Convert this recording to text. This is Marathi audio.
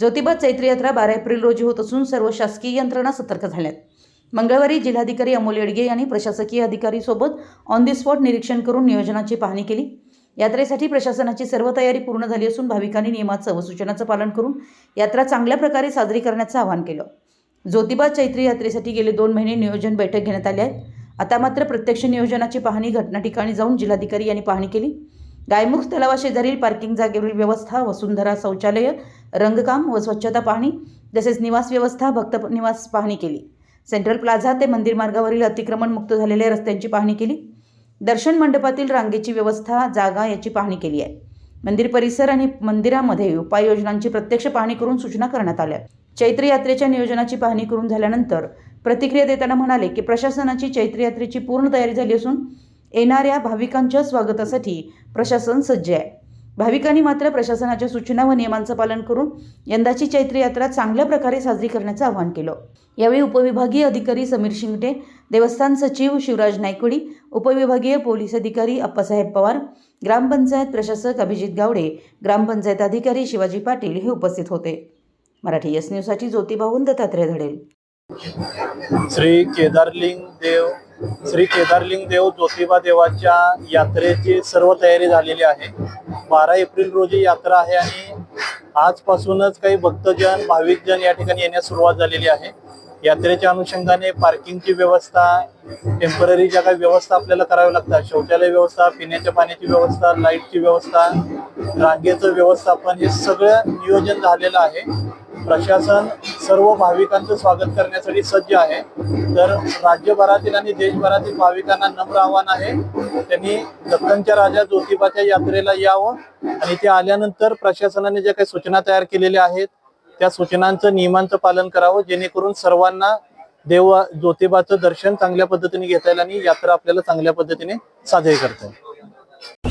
ज्योतिबा चैत्र यात्रा बारा एप्रिल रोजी होत असून सर्व शासकीय यंत्रणा सतर्क झाल्यात. मंगळवारी जिल्हाधिकारी अमोल येडगे यांनी प्रशासकीय अधिकारीसोबत ऑन दी स्पॉट निरीक्षण करून नियोजनाची पाहणी केली. यात्रेसाठी प्रशासनाची सर्व तयारी पूर्ण झाली असून भाविकांनी नियमाचं व सूचनाचं पालन करून यात्रा चांगल्या प्रकारे साजरी करण्याचं आवाहन केलं. ज्योतिबा चैत्री यात्रेसाठी गेले दोन महिने नियोजन बैठक घेण्यात आली आहे. आता मात्र प्रत्यक्ष नियोजनाची पाहणी घटना ठिकाणी जाऊन जिल्हाधिकारी यांनी पाहणी केली. गायमुख तलावाशेजारील पार्किंग जागेवरील व्यवस्था वसुंधरा शौचालय रंगकाम व स्वच्छता पाहणी तसेच निवास व्यवस्था भक्त निवास पाहणी केली. सेंट्रल प्लाझा ते मंदिर मार्गावरील अतिक्रमण मुक्त झालेल्या रस्त्यांची पाहणी केली. दर्शन मंडपातील रांगेची व्यवस्था जागा याची पाहणी केली आहे. मंदिर परिसर आणि मंदिरामध्ये उपाययोजनांची प्रत्यक्ष पाहणी करून सूचना करण्यात आल्या. चैत्र यात्रेच्या नियोजनाची पाहणी करून झाल्यानंतर प्रतिक्रिया देताना म्हणाले की प्रशासनाची चैत्र यात्रेची पूर्ण तयारी झाली असून येणाऱ्या भाविकांच्या स्वागतासाठी प्रशासन सज्ज आहे. भाविकांनी मात्र प्रशासनाच्या सूचना व नियमांचं पालन करून यंदाची चैत्र यात्रा चांगल्या प्रकारे साजरी करण्याचं आवाहन केलं. यावेळी उपविभागीय अधिकारी समीर शिंगटे देवस्थान सचिव शिवराज नायकुडी उपविभागीय पोलीस अधिकारी अप्पासाहेब पवार ग्रामपंचायत प्रशासक अभिजित गावडे ग्रामपंचायत अधिकारी शिवाजी पाटील हे उपस्थित होते. मराठी एस न्यूजसाठी ज्योतिबाहून दत्तात्रय धडेल श्री केदारलिंग देव श्री केदारलिंग देव ज्योतिबा देवाच्या यात्रेची सर्व तयारी झालेली आहे. बारा एप्रिल रोजी यात्रा आहे आणि आजपासूनच काही भक्तजन भाविकजन या ठिकाणी येण्यास सुरुवात झालेली आहे. यात्रेच्या अनुषंगाने पार्किंगची व्यवस्था टेंपररी ज्या काही व्यवस्था आपल्याला कराव्या लागतात शौचालय व्यवस्था पिण्याच्या पाण्याची व्यवस्था लाईटची व्यवस्था रांगेचं व्यवस्थापन हे सगळं नियोजन झालेलं आहे. प्रशासन सर्व भाविकांचं स्वागत करण्यासाठी सज्ज आहे. तर राज्यभरातील आणि देशभरातील भाविकांना नम्र आव्हान आहे. त्यांनी दत्तनच्या राजा ज्योतिबाच्या यात्रेला यावं आणि ते आल्यानंतर प्रशासनाने ज्या काही सूचना तयार केलेल्या आहेत त्या सूचनांचं नियमांचं पालन करावं जेणेकरून सर्वांना देव ज्योतिबाचं दर्शन चांगल्या पद्धतीने घेता येईल आणि यात्रा आपल्याला चांगल्या पद्धतीने साजरी करता येईल.